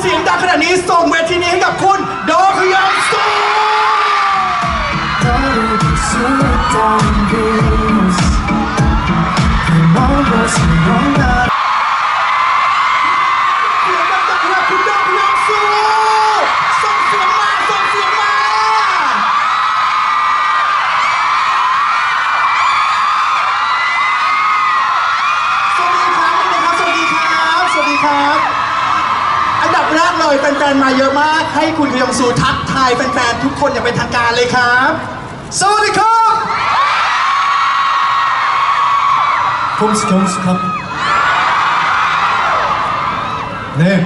เสียงดังขนาดนี้ส่งเวทีนี้ให้กับคุณ โดคยอนซู Almost wrong. เลยแฟนๆมาเยอะมาก ให้คุณขยองสูทักทายแฟนๆทุกคนอย่างเป็นทางการเลยครับ สวัสดีครับผมสกสครับเนี่.ย.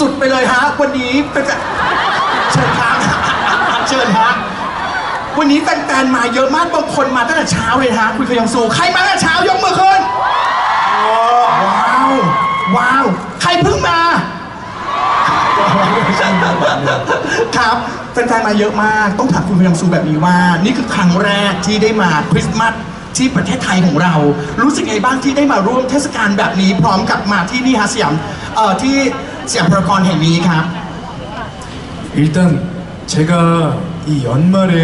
สุดๆไปเลยฮะ วันนี้เป็นเชิญครับ เชิญฮะ วันนี้แฟนๆมาเยอะมากบางคนมาตั้งแต่เช้าเลยฮะ คุณขยองสูใครมาตั้งแต่เช้ายกมือขึ้นว้าว ว้าว ใครเพิ่งมา ครับ แฟนๆมาเยอะมาก ต้องถามคุณพยังซูแบบนี้ว่า นี่คือครั้งแรกที่ได้มาคริสต์มาสที่ประเทศไทยของเรา รู้สึกไงบ้างที่ได้มาร่วมเทศกาลแบบนี้ พร้อมกับมาที่นี่ฮะสยามเอ่อที่สยามพารากอนแห่งนี้ครับ 일단 제가 이 연말에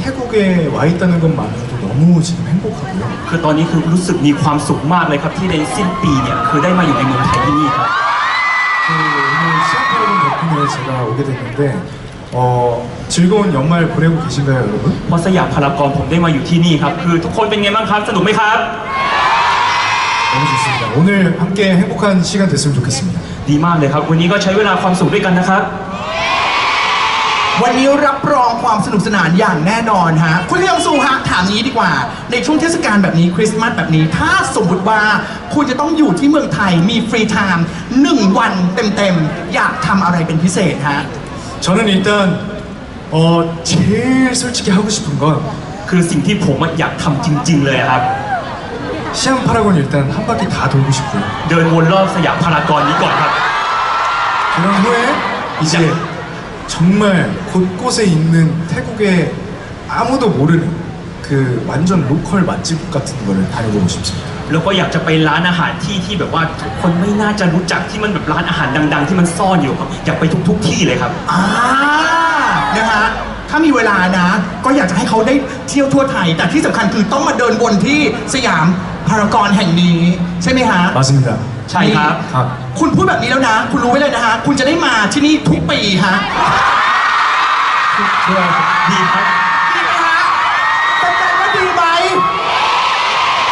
태국에 와 있다는 것만으로도 너무 지금 행복하고 요. คือตอนนี้คือรู้สึกมีความสุขมากเลยครับที่ในสิ้นปีเนี่ยคือได้มาอยู่ในเมืองไทยที่นี่ครับ 오늘 시아파라곤 덕분에 제가 오게 됐는데 어, 즐거운 연말 보내고 계신가요 여러분? เพราะสยามพารากอนผมได้มาอยู่ที่นี่ครับ คือทุกคนเป็นไงบ้างครับ สนุกไหมครับ 너무 좋습니다 오늘 함께 행복한 시간 됐으면 좋겠습니다 ดีมากเลยครับ วันนี้ก็ใช้เวลาความสุขด้วยกันนะครับ วันนี้รับรองความสนุกสนานอย่างแน่นอนฮะ คุณพยังซูฮะถามนี้ดีกว่า ในช่วงเทศกาลแบบนี้คริสต์มาสแบบนี้ ถ้าสมมติว่าคุณจะต้องอยู่ที่เมืองไทยมีฟรีไทม์หนึ่งวันเต็มๆ อยากทำอะไรเป็นพิเศษฮะ 저는 일단 어, 제일 솔직히 하고 싶은 건 คือสิ่งที่ผมอะอยากทำจริง ๆ เลยครับ 시안 파라곤 일단 한 바퀴 다 돌고 싶고요 เดินวนรอบสยามพารากอนนี้ก่อนครับ 그런 후에 이제 정말 곳곳에 있는 태국의 아무도 모르는 그 완전 로컬 맛집 같은 거를 다녀보고 싶습니다. แล้วก็อยากจะไปร้านอาหารที่ที่แบบว่าทุกคนไม่น่าจะรู้จักที่มันแบบร้านอาหารดัง ๆ ที่มันซ่อนอยู่ครับ อยากไปทุก ๆ ที่เลยครับ อ่านะฮะ ถ้ามีเวลานะ ก็อยากจะให้เขาได้เที่ยวทั่วไทย แต่ที่สำคัญคือต้องมาเดินวนที่สยามพารากอนแห่งนี้ ใช่ไหมฮะ 맞습니다. ใช่ครับ ครับ คุณพูดแบบนี้แล้วนะ คุณรู้ไว้เลยนะฮะ คุณจะได้มาที่นี่ทุกปีฮะ ดีครับดีไหมฮะเป็นไงว่าดีไหม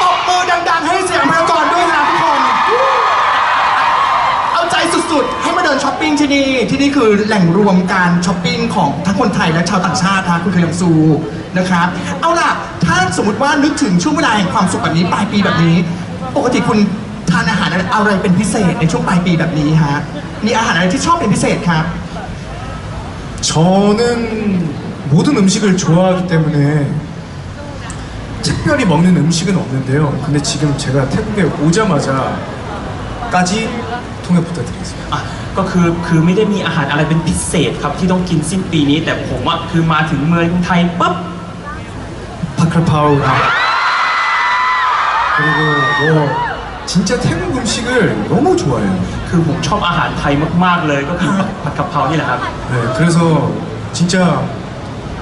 ตบมือดังๆ ให้เสียงพารากอนด้วยนะทุกคน เอาใจสุดๆ ให้มาเดินช้อปปิ้งที่นี่ ที่นี่คือแหล่งรวมการช้อปปิ้งของทั้งคนไทยและชาวต่างชาตินะคุณเคยองซูนะครับ เอาล่ะ ถ้าสมมติว่านึกถึงช่วงเวลาแห่งความสุขแบบนี้ปลายปีแบบนี้ ปกติคุณ ทานอาหารอะไรเป็นพิเศษในช่วงปลายปีแบบนี้ฮะ มีอาหารอะไรที่ชอบเป็นพิเศษครับ 저는 모든 음식을 좋아하기 때문에 특별히 먹는 음식은 없는데요. 근데 지금 제가 태국에 오자마자까지 통역 부탁드리겠습니다. อ่ะก็คือคือไม่ได้มีอาหารอะไรเป็นพิเศษครับที่ต้องกินสิ้นปีนี้ แต่ผมอ่ะคือมาถึงเมืองไทยปุ๊บ 파칼파우랑 그리고 뭐 진짜 태국 음식을 너무 좋아해요. คือผมชอบอาหารไทยมากๆเลย ก็คือผัดกะเพรานี่แหละครับ 네, 그래서 진짜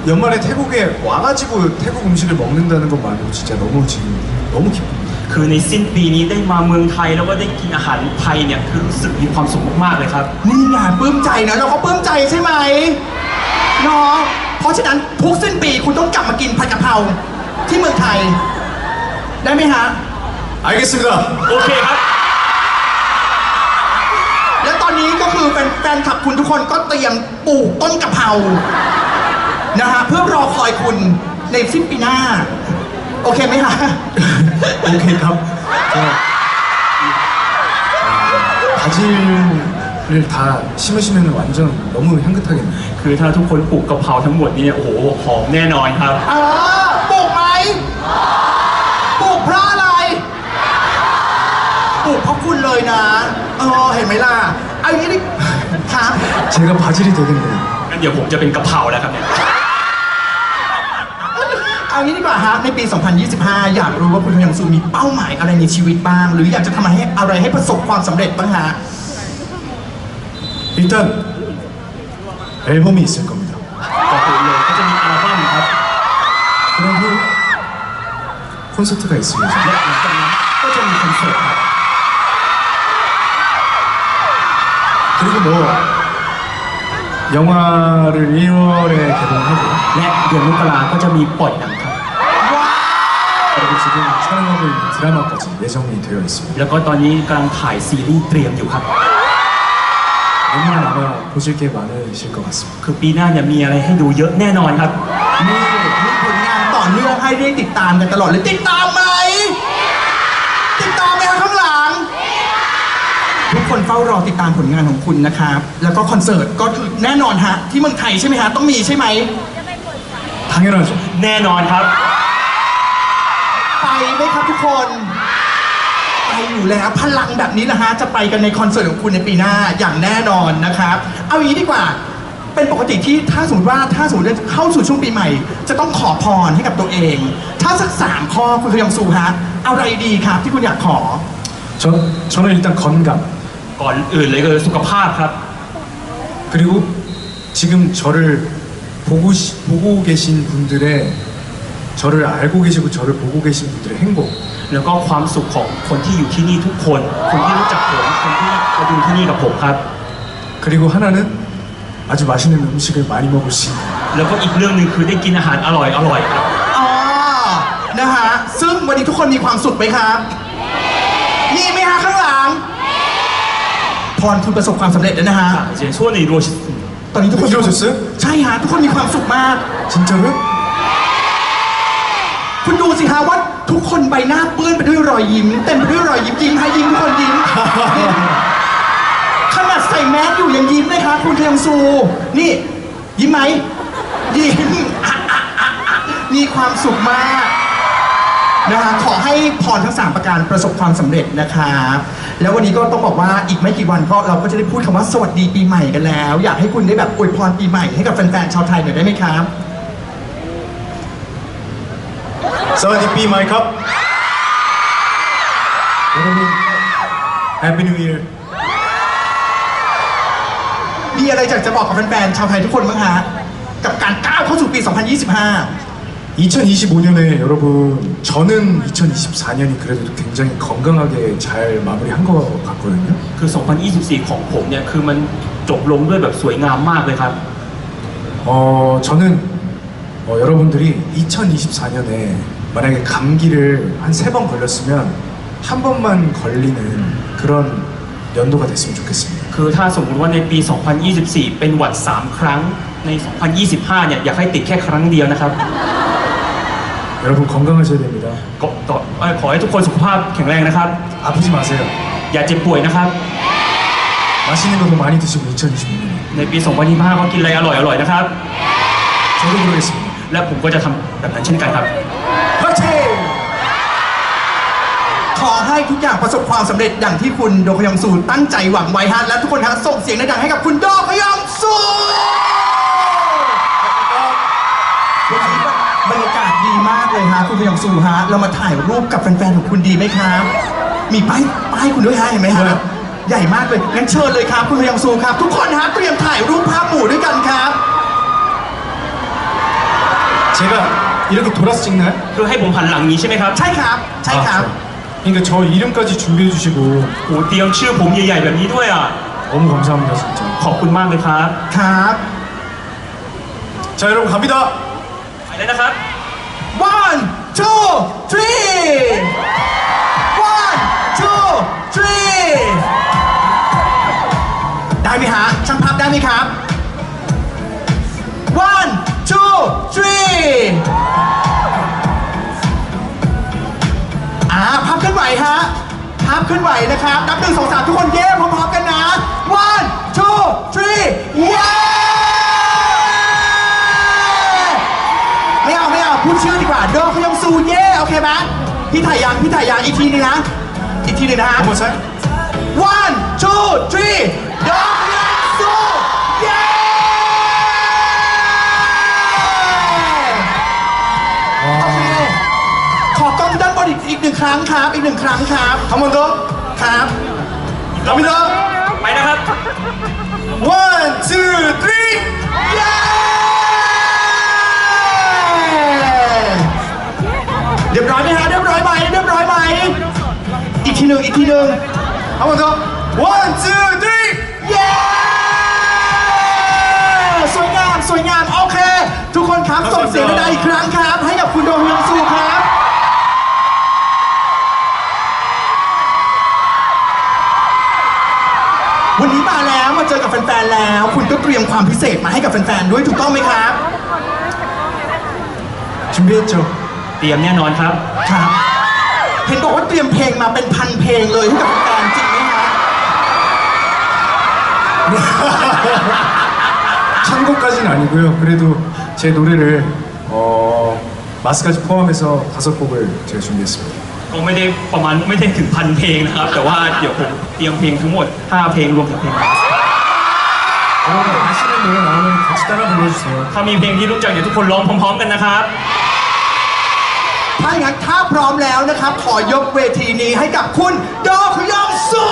연말에 태국에 와가지고 태국 음식을 먹는다는 것만으로 진짜 너무 지금 너무 기쁩니다. คือในสิ้นปีนี้ได้มาเมืองไทยแล้วก็ได้กินอาหารไทยเนี่ยคือรู้สึกมีความสุขมากๆเลยครับ นี่ไงปลื้มใจนะเราก็ปลื้มใจใช่ไหมเนาะเพราะฉะนั้นทุกสิ้นปีคุณต้องกลับมากินผัดกะเพราที่เมืองไทย ได้ไหมฮะ 알겠습니다. โอเคครับ และตอนนี้ก็คือแฟนแฟนคลับคุณทุกคนก็เตรียมปลูกต้นกะเพรานะฮะเพื่อรอคอยคุณในสิ้นปีหน้า โอเคไหมฮะ 오케이 탑. 저, 바질을 다 심으시면 완전 너무 향긋하겠네요. คือถ้าทุกคนปลูกกะเพราทั้งหมดนี่เนี่ยโอ้โหหอมแน่นอนครับ เออ เพราะคุณเลยนะเออเห็นไหมล่ะเอาอย่างนี้ดิครับ 제가 바질이 되겠네요. งั้นเดี๋ยวผมจะเป็นกะเพราแล้วครับเนี่ย เอางี้ดีกว่าฮะในปี 2025 อยากรู้ว่าคุณพยังซูมีเป้าหมายอะไรในชีวิตบ้าง หรืออยากจะทำอะไรให้อะไรให้ประสบความสำเร็จบ้างฮะ 일단 앨범이 있을 겁니다. ก่อนอื่นเลยก็จะมีอัลบั้มครับ 그런 후 콘서트가 있을 예정. และหลังจากนั้นก็จะมีคอนเสิร์ตครับ 그리고 뭐 영화를 1월에 개봉하고 และเดือนมกราก็จะมีปล่อยหนังครับ ว้าว 그리고 지금 촬영하고 있는 드라마까지 예정이 되어 있습니다. แล้วก็ตอนนี้กำลังถ่ายซีรีส์เตรียมอยู่ครับ 내년은 아마 보실 게 많으실 것 같습니다. คือปีหน้าเนี่ยมีอะไรให้ดูเยอะแน่นอนครับ นี่มีผลงานต่อเนื่องให้ได้ติดตามกันตลอดเลยติดตามไหม ฝ้ารอติดตามผลงานของคุณนะครับ แล้วก็คอนเสิร์ตก็คือแน่นอนฮะ ที่เมืองไทยใช่ไหมฮะ ต้องมีใช่ไหม 당연하죠. แน่นอนครับ ไปไหมครับทุกคน ไปอยู่แล้วพลังแบบนี้นะฮะ จะไปกันในคอนเสิร์ตของคุณในปีหน้าอย่างแน่นอนนะครับ เอาอย่างนี้ดีกว่า เป็นปกติที่ถ้าสมมติว่าถ้าสมมติว่าเข้าสู่ช่วงปีใหม่ จะต้องขอพรให้กับตัวเอง ถ้าสักสามข้อคุณขยองซูฮะเอาอะไรดีครับที่คุณอยากขอ 저, 저는 일단 건강 ก่อนอื่นเลยคือสุขภาพครับ 그리고 지금 저를 보고, 시- 보고 계신 분들의 저를 알고 계시고 저를 보고 계신 분들의 행복 แล้วก็ความสุขของคนที่อยู่ที่นี่ทุกคน คนที่รู้จักผม คนที่มาดูที่นี่กับผมครับ 그리고 하나는 아주 맛있는 음식을 많이 먹을 수 있는 แล้วก็อีกเรื่องหนึ่งคือได้กินอาหารอร่อยอร่อยครับ อ๋อ นะฮะ ซึ่งวันนี้ทุกคนมีความสุขไหมครับ มีไหมฮะข้างหลัง ัง พรคุณประสบความสำเร็จแล้วนะฮะ เจนช่วในรัวชิ ตอนนี้ทุกคน 이루어졌어요? ใช่ฮะ ทุกคนมีความสุขมาก 진짜로요? คุณดูสิฮะว่าทุกคนใบหน้าเปื้อนไปด้วยรอยยิ้ม เต็มไปด้วยรอยยิ้มยิ้มให้ยิ้มทุกคนยิ้มยิ้มขนาดใส่แมสอยู่ยังยิ้มเลยครับคุณเทียงซู นี่ ยิ้มไหมยิ้ม อ่ะอ่ะอ่ะอ่ะมีความสุขมากนะฮะขอให้พรทั้งสามประการประสบความสำเร็จนะครับ แล้ววันนี้ก็ต้องบอกว่าอีกไม่กี่วันก็เราก็จะได้พูดคำว่าสวัสดีปีใหม่กันแล้ว อยากให้คุณได้แบบอวยพรปีใหม่ให้กับแฟนๆชาวไทยหน่อยได้ไหมครับ สวัสดีปีใหม่ครับ Happy New Year มีอะไรอยากจะบอกกับแฟนๆชาวไทยทุกคนบ้างฮะกับการก้าวเข้าสู่ปี 2025 2025년에 여러분 저는 2024년이 그래도 굉장히 건강하게 잘 마무리한 것 같거든요 คือ 2024 ของผมเนี่ยคือมันจบลงด้วยแบบสวยงามมากเลยครับ 어 저는 어, 여러분들이 2024년에 만약에 감기를 한 세 번 걸렸으면 한 번만 걸리는 그런 연도가 됐으면 좋겠습니다 คือถ้าสมมุติว่าในปี 2024 เป็นหวัด 3 ครั้ง ใน 2025 เนี่ยอยากให้ติดแค่ครั้งเดียวนะครับ 여러분 건강하셔야 됩니다 ก็ก็เอ่อขอให้ทุกคนสุขภาพแข็งแรงนะครับ 아프지 마세요 อย่าเจ็บป่วยนะครับ 맛있는 것도 많이 드시고 2026년에 ในปี 2025 ก็กินอะไรอร่อยอร่อยๆนะครับ 저도 그러겠습니다 และผมก็จะทำแบบนั้นเช่นกันครับ 파이팅! ขอให้ทุกอย่างประสบความสำเร็จอย่างที่คุณโดคยองซูตั้งใจหวังไว้ฮะ และทุกคนฮะส่งเสียงดังๆให้กับคุณโดคยองซู เลยฮะคุณโดคยองซูฮะ เรามาถ่ายรูปกับแฟนๆของคุณดีไหมครับ มีป้ายป้ายคุณด้วยฮะเห็นไหมฮะ ใหญ่มากเลย งั้นเชิญเลยครับคุณโดคยองซูครับ ทุกคนฮะเตรียมถ่ายรูปภาพหมู่ด้วยกันครับ 제가 이렇게 돌아서 찍나요? คือให้ผมหันหลังนี้ใช่ไหมครับ ใช่ครับ ใช่ครับ 아, 그러니까 저 이름까지 준비해 주시고 โอ้เตรียมชื่อผมใหญ่ๆแบบนี้ด้วยอ่ะ 너무 감사합니다 진짜 ขอบคุณมากเลยครับ ครับ 자 여러분 갑니다 ไปเลยนะครับ one two three one two three ได้ไหมฮะช่างภาพได้ไหมครับ one two three อ่าภาพเคลื่อนไหวฮะภาพเคลื่อนไหวนะครับนับหนึ่งสองสามทุกคนเย้พร้อมๆกันนะ one two three เโดคยองซูเย่โอเคไหมพี่ถ่ายยางพี่ถ่ายยางอีกทีนึงนะ อีกทีนึงนะฮะหมดใช่ one two three โดคยองซูเย่โอเคขอกล้องด้านบนอีกอีกหนึ่งครั้งครับ อีกหนึ่งครั้งครับทั้งหมดก็ครับเทั้งหมดก็ไปนะครับ one two three เย้ หนึ่งอีกทีหนึ่ง 한 번 더 one two three เย้ สวยงาม สวยงาม โอเค ทุกคนครับ ส่งเสียงดังๆอีกครั้งครับ ให้กับคุณโดฮยองซูครับ วันนี้มาแล้วมาเจอกับแฟนๆแล้ว คุณก็เตรียมความพิเศษมาให้กับแฟนๆด้วยถูกต้องไหมครับ 준비했죠 เตรียมแน่นอนครับ ครับ เห็นบอกว่าเตรียมเพลงมาเป็นพันเพลงเลยให้กับแฟนๆจริงไหมครับ 천 곡까지는 아니고요 그래도 제 노래를 어, 마스까지 포함해서 다섯 곡을 제가 준비했습니다 ก็ไม่ได้ประมาณไม่ได้ถึงพันเพลงนะครับ แต่ว่าเดี๋ยวผมเตรียมเพลงทั้งหมด 5 เพลงรวมถึงเพลง 여러분 아시는 노래 나오면 같이 따라 불러주세요 ถ้ามีเพลงที่รู้จักเดี๋ยวทุกคนร้องพร้อม ๆ กันนะครับ ถ้าอย่างนั้นถ้าพร้อมแล้วนะครับ ขอยกเวทีนี้ให้กับคุณโดฮยองซู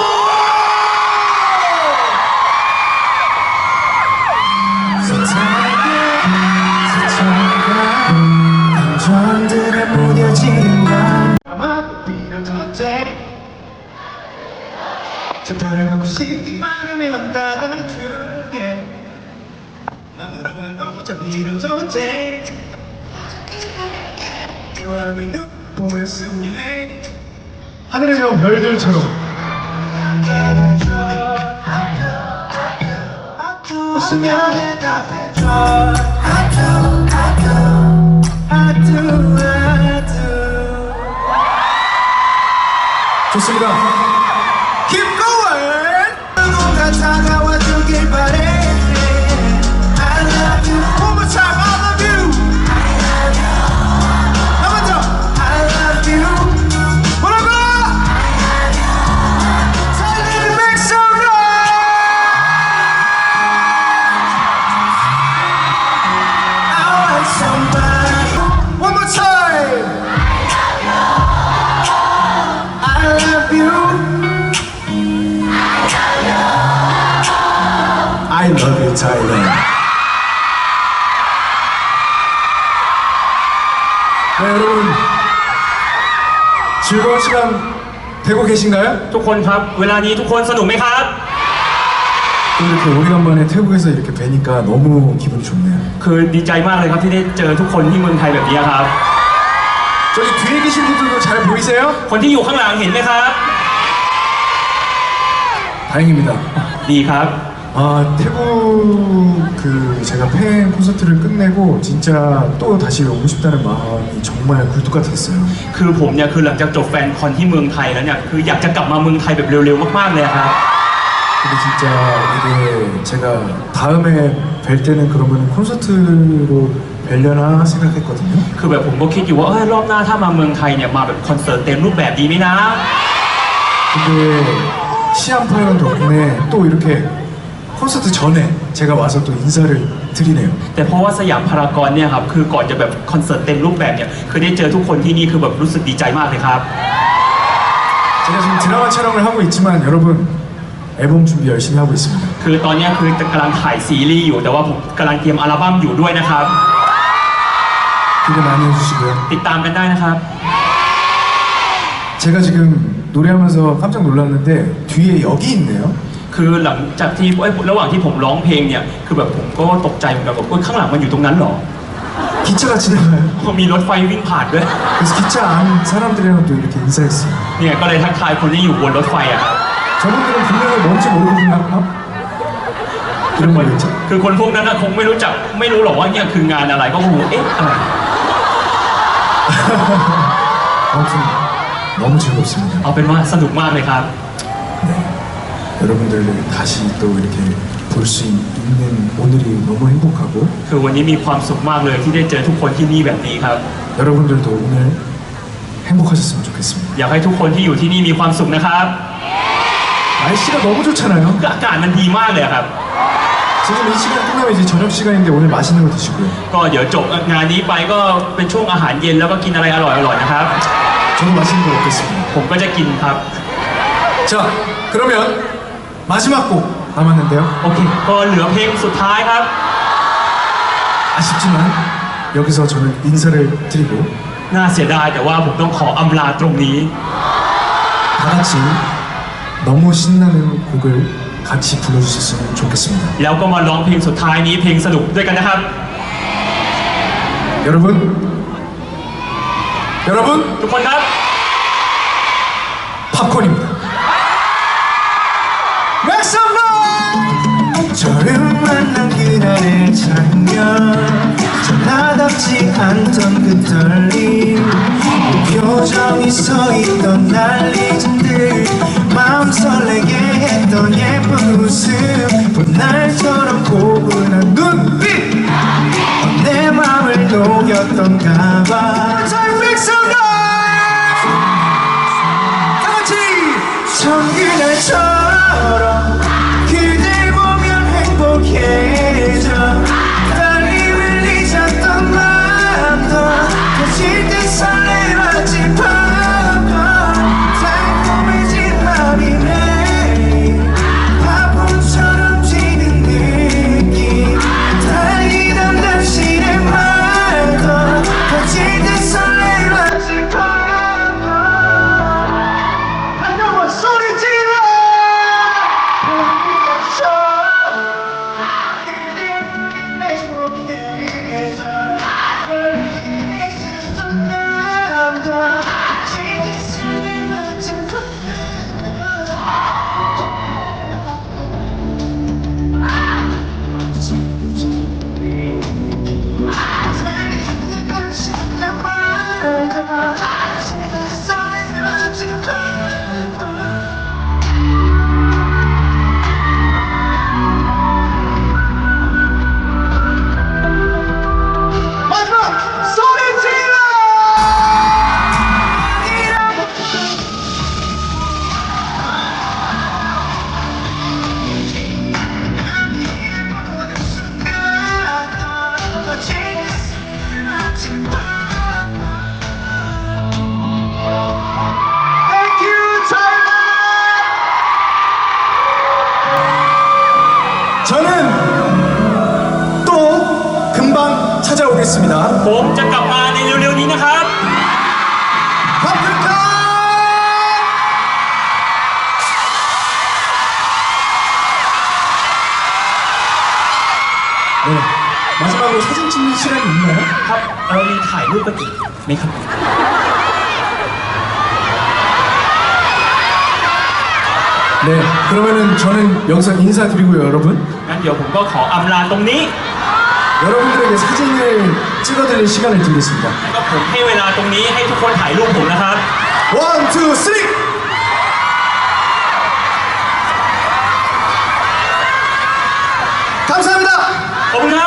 감정들에 무뎌진 맘 저별을 갖고 싶은 마음이 온다는 그게 나는 어차피 이루어져 돼 마음이 네. 보였습니다. 네. 하늘에서 별들처럼 좋습니다. I love you Thailand 네 여러분 즐거운 시간 되고 계신가요? ทุกคนครับ เวลานี้ทุกคนสนุกไหมครับ 또 이렇게 오래간만에 태국에서 이렇게 뵈니까 너무 기분이 좋네요 คือดีใจมากเลยครับที่ได้เจอทุกคนที่เมืองไทยแบบนี้ครับ 저기 뒤에 계신 분들도 잘 보이세요? คนที่อยู่ข้างหลังเห็นไหมครับ 다행입니다 ดีครับ 아 태국 그 제가 팬 콘서트를 끝내고 진짜 또 다시 오고 싶다는 마음이 정말 굴뚝 같았어요 คือผมเนี่ยคือหลังจากจบแฟนคอนที่เมืองไทยแล้วเนี่ยคืออยากจะกลับมาเมืองไทยแบบเร็วๆมากๆเลยครับ 근데 진짜 이게 제가 다음에 뵐 때는 그러면 콘서트로 뵈려나 생각했거든요 คือแบบผมก็คิดอยู่ว่าเออรอบหน้าถ้ามาเมืองไทยเนี่ยมาแบบคอนเสิร์ตเต็มรูปแบบดีไหมนะ 근데 시안파연 덕분에 또 이렇게 콘서트 전에 제가 와서 또 인사를 드리네요 แต่เพราะว่าสยามพารากอนเนี่ยครับคือก่อนจะแบบคอนเสิร์ตเต็มรูปแบบเนี่ยคือได้เจอทุกคนที่นี่คือแบบรู้สึกดีใจมากเลยครับ 제가 지금 드라마 촬영을 하고 있지만 여러분 앨범 준비 열심히 하고 있습니다 คือตอนเนี้ยคือกำลังถ่ายซีรีส์อยู่ แต่ว่าผมกำลังเตรียมอัลบั้มอยู่ด้วยนะครับ 기대 많이 해주시고요 ติดตามกันได้นะครับ 제가 지금 노래하면서 깜짝 놀랐는데 뒤에 여기 있네요 คือหลังจากที่เอ้ยระหว่างที่ผมร้องเพลงเนี่ยคือแบบผมก็ตกใจเหมือนกันแบบเอ้ยข้างหลังมันอยู่ตรงนั้นเหรอ 기차가 지나가요 มีรถไฟวิ่งผ่านด้วย 그래서 기차 안 사람들이랑 또 이렇게 인사했어요 เนี่ยก็เลยทักทายคนที่อยู่บนรถไฟอะครับ 저분들은 분명히 뭔지 모르고 그냥 어? 이런 말 있죠 คือคนพวกนั้นน่ะคงไม่รู้จักไม่รู้หรอกว่าเนี่ยคืองานอะไรก็คงเอ๊ะอะไร 아무튼 너무 즐겁습니다 เอาเป็นว่าสนุกมากเลยครับ 여러분들을 다시 또 이렇게 볼 수 있는 오늘이 너무 행복하고 คือวันนี้มีความสุขมากเลยที่ได้เจอทุกคนที่นี่แบบนี้ครับ 여러분들도 오늘 행복하셨으면 좋겠습니다 อยากให้ทุกคนที่อยู่ที่นี่มีความสุขนะครับ 날씨가 너무 좋잖아요 คืออากาศมันดีมากเลยครับ 지금 이 시간 끝나면 이제 저녁 시간인데 오늘 맛있는 거 드시고요 ก็เดี๋ยวจบงานนี้ไปก็เป็นช่วงอาหารเย็นแล้วก็กินอะไรอร่อยๆนะครับ 저도 맛있는 거 먹겠습니다 ผมก็จะกินครับ 자 그러면 마지막 곡 남았는데요. โอเค ก็เหลือเพลงสุดท้ายครับ 아쉽지만 여기서 저는 인사를 드리고 น่าเสียดายแต่ว่าผมต้องขออำลาตรงนี้ 다 같이 너무 신나는 곡을 같이 불러주셨으면 좋겠습니다. แล้วก็มาร้องเพลงสุดท้ายนี้เพลงสนุกด้วยกันนะครับ 여러분, 여러분 ทุกคนครับ 팝콘입니다. Make some noise! 저를 만난 그날의 장면. 저 나답지 않던 그 떨림. 그 표정이 서있던 난리진들. 마음 설레게 했던 예쁜 웃음. 봄날처럼 고운한 눈빛. 내 맘을 녹였던가 봐 보면 행 금방 찾아오겠습니다. ผมจะกลับมาในเร็วๆนี้นะครับ 파프리카! 네. 마지막으로 사진 찍는 시간이 있나요? ครับเรามีถ่ายรูปกันอีกไหมครับ 네. 그러면은 저는 여기서 인사드리고요, 여러분. งั้นเดี๋ยวผมก็ขออำลาตรงนี้ 여러분들에게 사진을 찍어드릴 시간을 드리겠습니다. แล้วก็ผมให้เวลาตรงนี้ให้ทุกคนถ่ายรูปผมนะครับ 원, 투, 쓰리! 감사합니다! ขอบคุณครับ